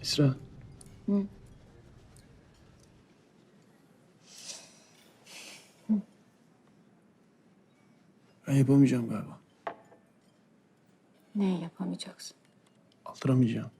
Esra. Ben yapamayacağım galiba. Ne yapamayacaksın? Aldıramayacağım.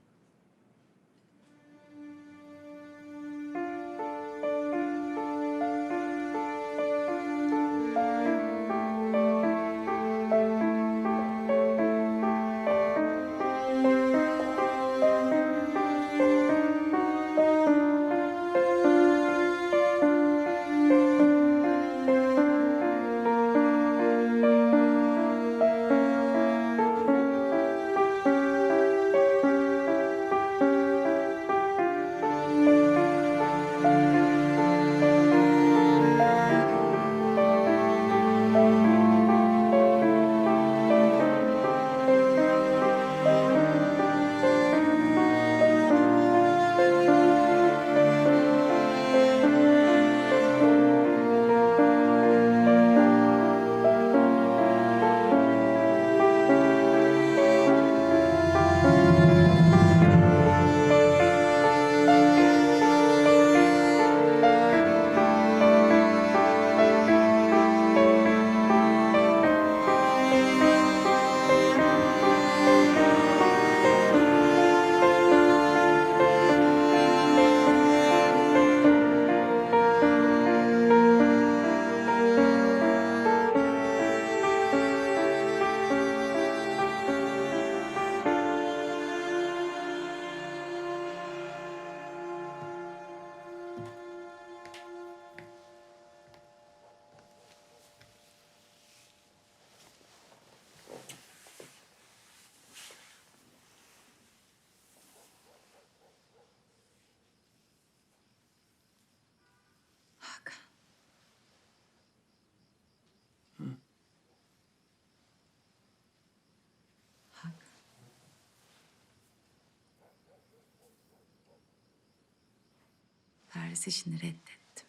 Paris işini reddettim.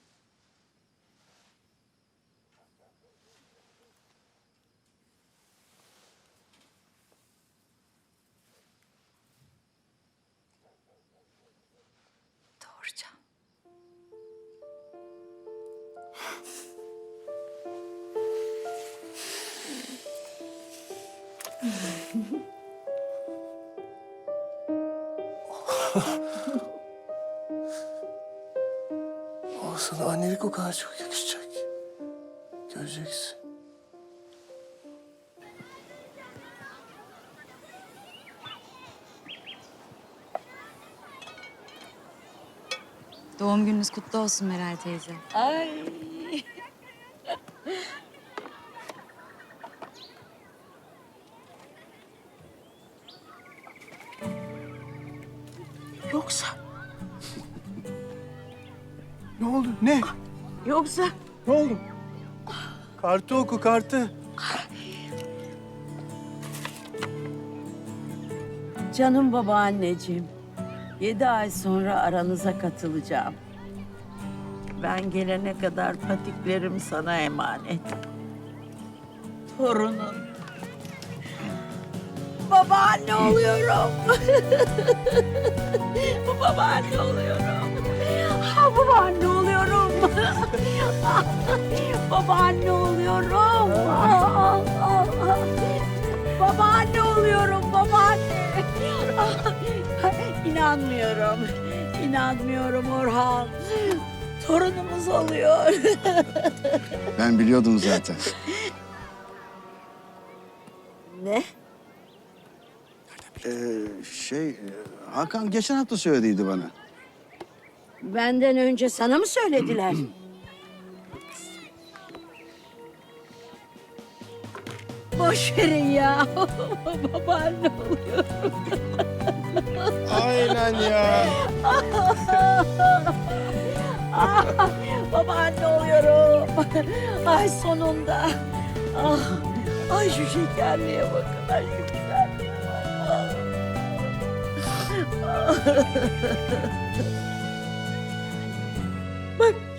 Doğuracağım. Ama sana annelik o kadar çok yakışacak. Göreceksin. Doğum gününüz kutlu olsun Meral teyze. Ay. Yoksa... ne oldu? Ne? Yoksa Ne oldu? Kartı oku kartı. canım babaanneciğim. Yedi ay sonra aranıza katılacağım. Ben gelene kadar patiklerim sana emanet. Torunun. Babaanne oluyorum. babaanne oluyorum. Babaanne oluyorum. babaanne oluyorum. Babaanne oluyorum, babaanne. İnanmıyorum. İnanmıyorum Orhan. Torunumuz oluyor. Ben biliyordum zaten. Ne? Ee, şey, Hakan geçen hafta söylediydi bana. Benden önce sana mı söylediler? Boş verin ya. babaanne oluyorum. Aynen ya. babaanne oluyorum. Ay sonunda. Ah, ay şu şekerliğe bakın. Ay şu güzelliğe bakın.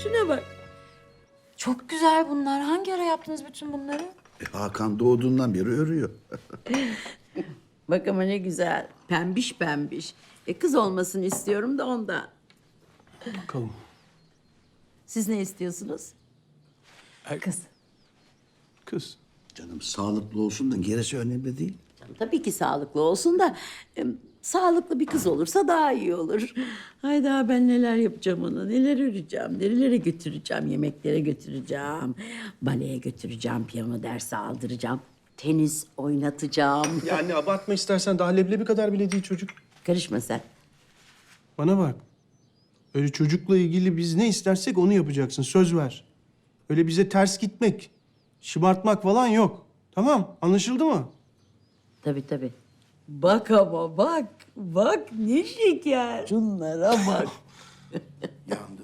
Şuna bak. Çok güzel bunlar. Hangi ara yaptınız bütün bunları? E, Hakan doğduğundan beri örüyor. Bak ama ne güzel. Pembiş pembiş. E kız olmasını istiyorum da ondan. Bakalım. Siz ne istiyorsunuz? Kız. Kız. Canım sağlıklı olsun da gerisi önemli değil. Tabii ki sağlıklı olsun da e, sağlıklı bir kız olursa daha iyi olur. Hayda ben neler yapacağım ona, neler öreceğim, nerelere götüreceğim, yemeklere götüreceğim, baleye götüreceğim, piyano dersi aldıracağım, tenis oynatacağım. Ya anne abartma istersen daha leblebi kadar bile değil çocuk. Karışma sen. Bana bak. Öyle çocukla ilgili biz ne istersek onu yapacaksın. Söz ver. Öyle bize ters gitmek, şımartmak falan yok. Tamam, anlaşıldı mı? Tabii tabii. Bak ama bak, bak ne şeker. Şunlara bak. Yandı.